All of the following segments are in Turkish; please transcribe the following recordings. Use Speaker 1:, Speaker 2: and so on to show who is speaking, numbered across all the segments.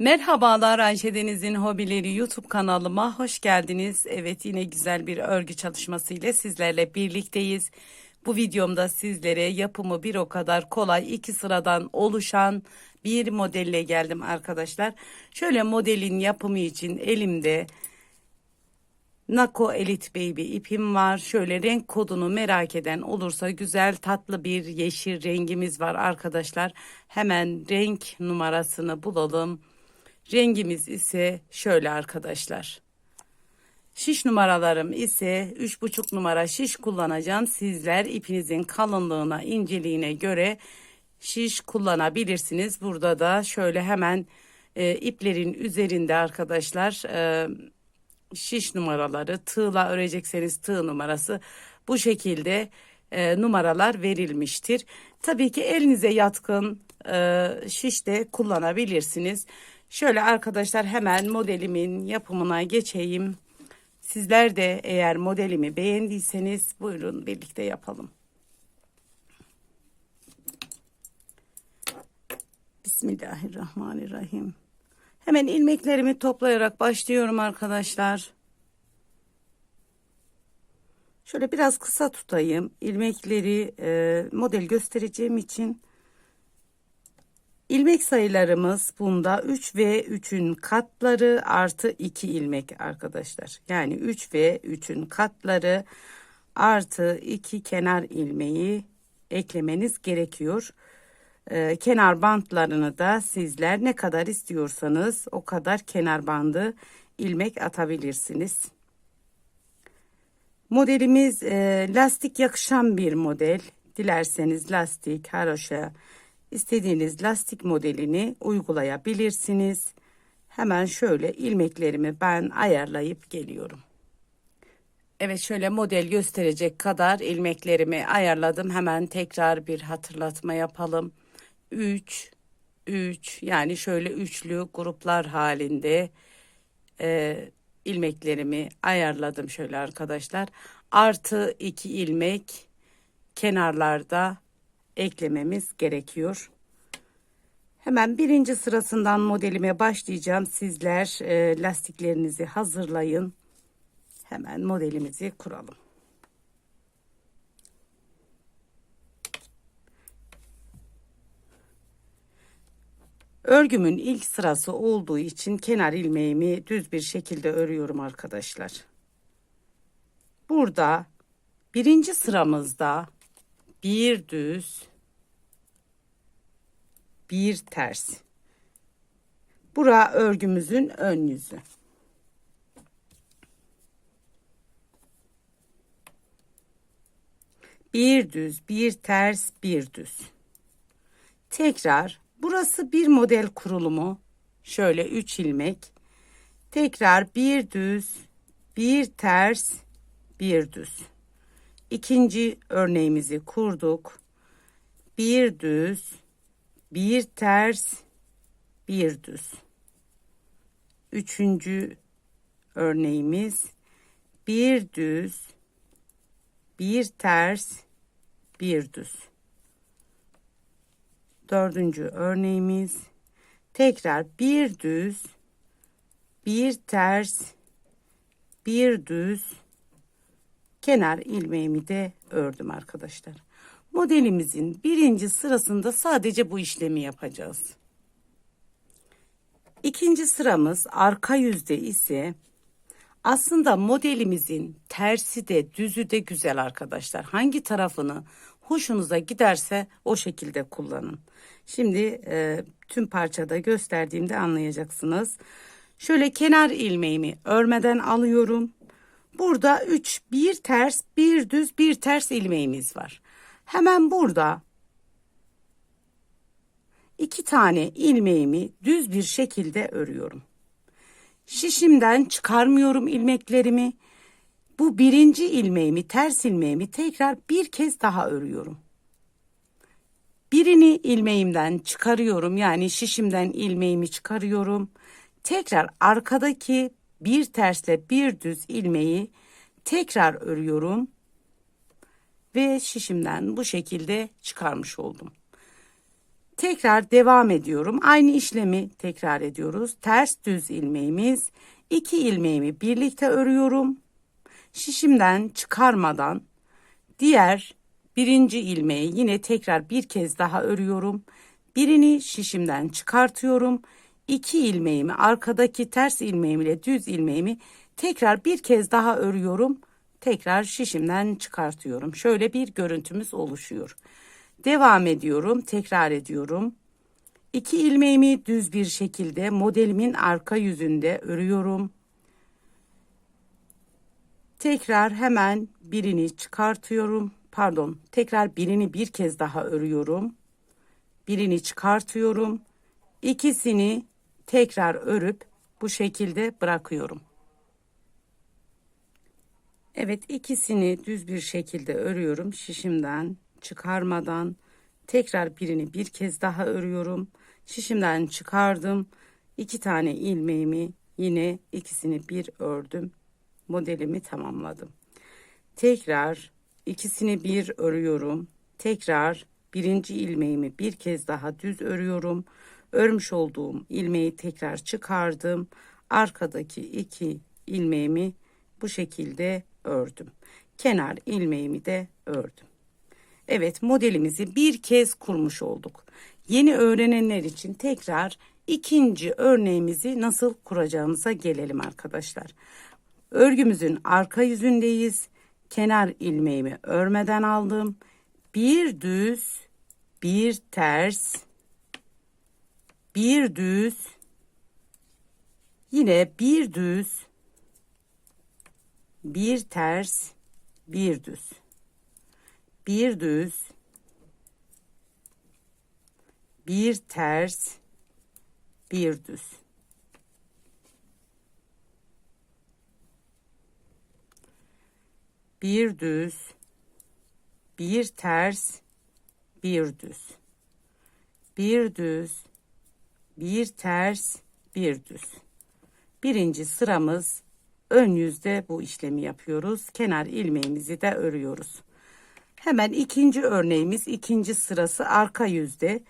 Speaker 1: Merhabalar Ayşe Deniz'in Hobileri YouTube kanalıma hoş geldiniz. Evet yine güzel bir örgü çalışması ile sizlerle birlikteyiz. Bu videomda sizlere yapımı bir o kadar kolay iki sıradan oluşan bir modelle geldim arkadaşlar. Şöyle modelin yapımı için elimde Nako Elite Baby ipim var. Şöyle renk kodunu merak eden olursa güzel tatlı bir yeşil rengimiz var arkadaşlar. Hemen renk numarasını bulalım. Rengimiz ise şöyle arkadaşlar. Şiş numaralarım ise 3,5 numara şiş kullanacağım. Sizler ipinizin kalınlığına, inceliğine göre şiş kullanabilirsiniz. Burada da şöyle hemen e, iplerin üzerinde arkadaşlar e, şiş numaraları, tığla örecekseniz tığ numarası bu şekilde e, numaralar verilmiştir. Tabii ki elinize yatkın e, şiş de kullanabilirsiniz. Şöyle arkadaşlar hemen modelimin yapımına geçeyim. Sizler de eğer modelimi beğendiyseniz buyurun birlikte yapalım. Bismillahirrahmanirrahim. Hemen ilmeklerimi toplayarak başlıyorum arkadaşlar. Şöyle biraz kısa tutayım. İlmekleri e, model göstereceğim için ilmek sayılarımız bunda 3 ve 3'ün katları artı 2 ilmek arkadaşlar. Yani 3 ve 3'ün katları artı 2 kenar ilmeği eklemeniz gerekiyor. Ee, kenar bantlarını da sizler ne kadar istiyorsanız o kadar kenar bandı ilmek atabilirsiniz. Modelimiz e, lastik yakışan bir model. Dilerseniz lastik, haroşa, istediğiniz lastik modelini uygulayabilirsiniz. Hemen şöyle ilmeklerimi ben ayarlayıp geliyorum. Evet şöyle model gösterecek kadar ilmeklerimi ayarladım. Hemen tekrar bir hatırlatma yapalım. 3 3 yani şöyle üçlü gruplar halinde e, ilmeklerimi ayarladım şöyle arkadaşlar. Artı 2 ilmek kenarlarda eklememiz gerekiyor. Hemen birinci sırasından modelime başlayacağım. Sizler e, lastiklerinizi hazırlayın. Hemen modelimizi kuralım. Örgümün ilk sırası olduğu için kenar ilmeğimi düz bir şekilde örüyorum arkadaşlar. Burada birinci sıramızda bir düz bir ters. Bura örgümüzün ön yüzü. Bir düz, bir ters, bir düz. Tekrar burası bir model kurulumu. Şöyle 3 ilmek. Tekrar bir düz, bir ters, bir düz. İkinci örneğimizi kurduk. Bir düz, bir ters, bir düz. Üçüncü örneğimiz bir düz, bir ters, bir düz. Dördüncü örneğimiz tekrar bir düz, bir ters, bir düz, kenar ilmeğimi de ördüm arkadaşlar. Modelimizin birinci sırasında sadece bu işlemi yapacağız. İkinci sıramız arka yüzde ise aslında modelimizin tersi de düzü de güzel arkadaşlar. Hangi tarafını hoşunuza giderse o şekilde kullanın. Şimdi e, tüm parçada gösterdiğimde anlayacaksınız. Şöyle kenar ilmeğimi örmeden alıyorum. Burada 3 bir ters bir düz bir ters ilmeğimiz var. Hemen burada iki tane ilmeğimi düz bir şekilde örüyorum. Şişimden çıkarmıyorum ilmeklerimi. Bu birinci ilmeğimi ters ilmeğimi tekrar bir kez daha örüyorum. Birini ilmeğimden çıkarıyorum yani şişimden ilmeğimi çıkarıyorum. Tekrar arkadaki bir tersle bir düz ilmeği tekrar örüyorum ve şişimden bu şekilde çıkarmış oldum. Tekrar devam ediyorum. Aynı işlemi tekrar ediyoruz. Ters düz ilmeğimiz. iki ilmeğimi birlikte örüyorum. Şişimden çıkarmadan diğer birinci ilmeği yine tekrar bir kez daha örüyorum. Birini şişimden çıkartıyorum. İki ilmeğimi arkadaki ters ilmeğim ile düz ilmeğimi tekrar bir kez daha örüyorum. Tekrar şişimden çıkartıyorum. Şöyle bir görüntümüz oluşuyor. Devam ediyorum. Tekrar ediyorum. İki ilmeğimi düz bir şekilde modelimin arka yüzünde örüyorum. Tekrar hemen birini çıkartıyorum. Pardon, tekrar birini bir kez daha örüyorum. Birini çıkartıyorum. İkisini tekrar örüp bu şekilde bırakıyorum. Evet, ikisini düz bir şekilde örüyorum. Şişimden çıkarmadan tekrar birini bir kez daha örüyorum. Şişimden çıkardım. İki tane ilmeğimi yine ikisini bir ördüm. Modelimi tamamladım. Tekrar ikisini bir örüyorum. Tekrar birinci ilmeğimi bir kez daha düz örüyorum. Örmüş olduğum ilmeği tekrar çıkardım. Arkadaki iki ilmeğimi bu şekilde ördüm. Kenar ilmeğimi de ördüm. Evet modelimizi bir kez kurmuş olduk. Yeni öğrenenler için tekrar ikinci örneğimizi nasıl kuracağımıza gelelim arkadaşlar. Örgümüzün arka yüzündeyiz. Kenar ilmeğimi örmeden aldım. Bir düz, bir ters, bir düz, yine bir düz, bir ters, bir düz bir düz, bir ters, bir düz. Bir düz, bir ters, bir düz. Bir düz, bir ters, bir düz. Birinci sıramız ön yüzde bu işlemi yapıyoruz. Kenar ilmeğimizi de örüyoruz. Hemen ikinci örneğimiz ikinci sırası arka yüzde.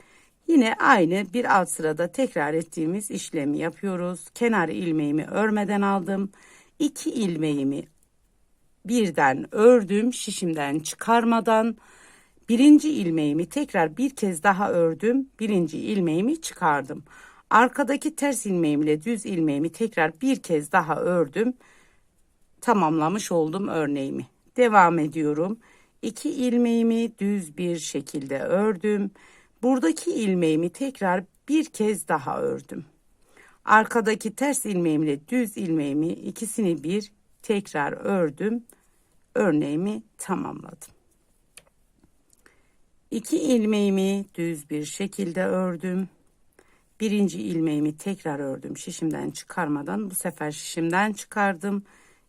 Speaker 1: Yine aynı bir alt sırada tekrar ettiğimiz işlemi yapıyoruz. Kenar ilmeğimi örmeden aldım. İki ilmeğimi birden ördüm şişimden çıkarmadan. Birinci ilmeğimi tekrar bir kez daha ördüm. Birinci ilmeğimi çıkardım. Arkadaki ters ilmeğimle düz ilmeğimi tekrar bir kez daha ördüm. Tamamlamış oldum örneğimi. Devam ediyorum. 2 ilmeğimi düz bir şekilde ördüm. Buradaki ilmeğimi tekrar bir kez daha ördüm. Arkadaki ters ilmeğimle düz ilmeğimi ikisini bir tekrar ördüm. Örneğimi tamamladım. 2 ilmeğimi düz bir şekilde ördüm. Birinci ilmeğimi tekrar ördüm. Şişimden çıkarmadan bu sefer şişimden çıkardım.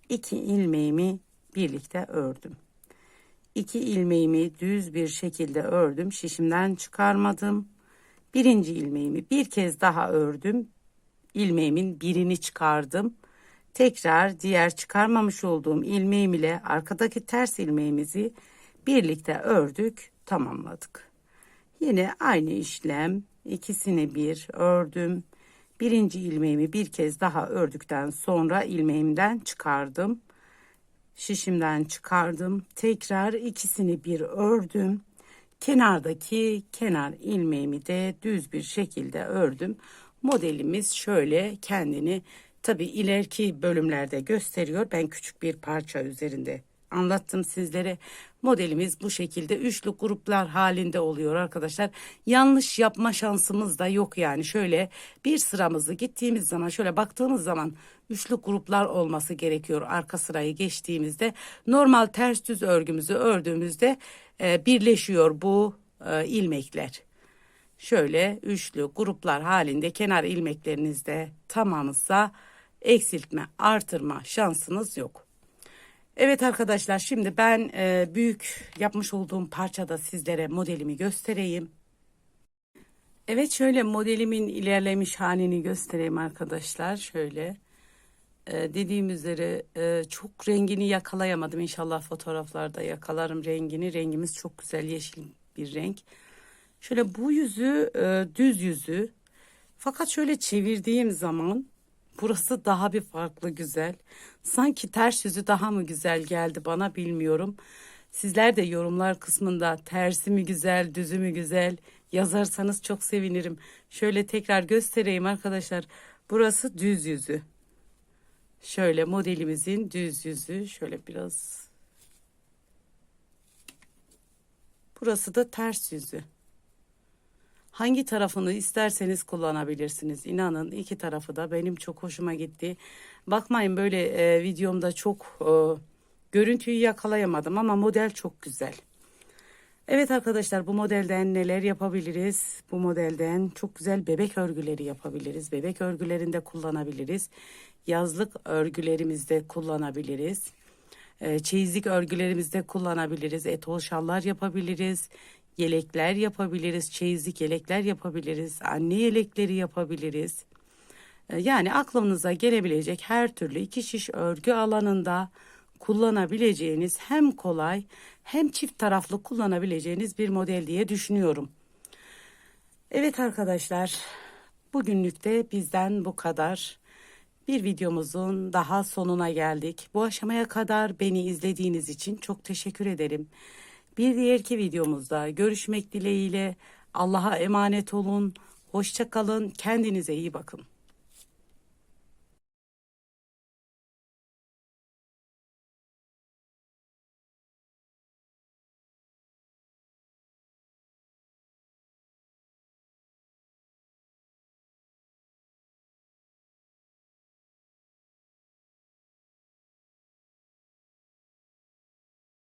Speaker 1: 2 ilmeğimi birlikte ördüm. İki ilmeğimi düz bir şekilde ördüm. Şişimden çıkarmadım. Birinci ilmeğimi bir kez daha ördüm. İlmeğimin birini çıkardım. Tekrar diğer çıkarmamış olduğum ilmeğim ile arkadaki ters ilmeğimizi birlikte ördük, tamamladık. Yine aynı işlem ikisini bir ördüm. Birinci ilmeğimi bir kez daha ördükten sonra ilmeğimden çıkardım şişimden çıkardım. Tekrar ikisini bir ördüm. Kenardaki kenar ilmeğimi de düz bir şekilde ördüm. Modelimiz şöyle kendini tabi ileriki bölümlerde gösteriyor. Ben küçük bir parça üzerinde anlattım sizlere. Modelimiz bu şekilde üçlü gruplar halinde oluyor arkadaşlar. Yanlış yapma şansımız da yok yani. Şöyle bir sıramızı gittiğimiz zaman şöyle baktığımız zaman üçlü gruplar olması gerekiyor arka sırayı geçtiğimizde. Normal ters düz örgümüzü ördüğümüzde e, birleşiyor bu e, ilmekler. Şöyle üçlü gruplar halinde kenar ilmeklerinizde tamamızsa eksiltme artırma şansınız yok. Evet arkadaşlar şimdi ben e, büyük yapmış olduğum parçada sizlere modelimi göstereyim. Evet şöyle modelimin ilerlemiş halini göstereyim arkadaşlar. Şöyle e, dediğim üzere e, çok rengini yakalayamadım. İnşallah fotoğraflarda yakalarım rengini. Rengimiz çok güzel yeşil bir renk. Şöyle bu yüzü e, düz yüzü. Fakat şöyle çevirdiğim zaman burası daha bir farklı güzel. Sanki ters yüzü daha mı güzel geldi bana bilmiyorum. Sizler de yorumlar kısmında tersi mi güzel, düzü mü güzel yazarsanız çok sevinirim. Şöyle tekrar göstereyim arkadaşlar. Burası düz yüzü. Şöyle modelimizin düz yüzü. Şöyle biraz. Burası da ters yüzü. Hangi tarafını isterseniz kullanabilirsiniz. İnanın iki tarafı da benim çok hoşuma gitti. Bakmayın böyle e, videomda çok e, görüntüyü yakalayamadım ama model çok güzel. Evet arkadaşlar bu modelden neler yapabiliriz? Bu modelden çok güzel bebek örgüleri yapabiliriz. Bebek örgülerinde kullanabiliriz. Yazlık örgülerimizde kullanabiliriz. Ee, Çeyizlik örgülerimizde kullanabiliriz. Etol şallar yapabiliriz. Yelekler yapabiliriz. Çeyizlik yelekler yapabiliriz. Anne yelekleri yapabiliriz. Ee, Yani aklınıza gelebilecek her türlü iki şiş örgü alanında kullanabileceğiniz hem kolay hem çift taraflı kullanabileceğiniz bir model diye düşünüyorum. Evet arkadaşlar, bugünlük de bizden bu kadar. Bir videomuzun daha sonuna geldik. Bu aşamaya kadar beni izlediğiniz için çok teşekkür ederim. Bir diğerki videomuzda görüşmek dileğiyle Allah'a emanet olun. Hoşça kalın. Kendinize iyi bakın.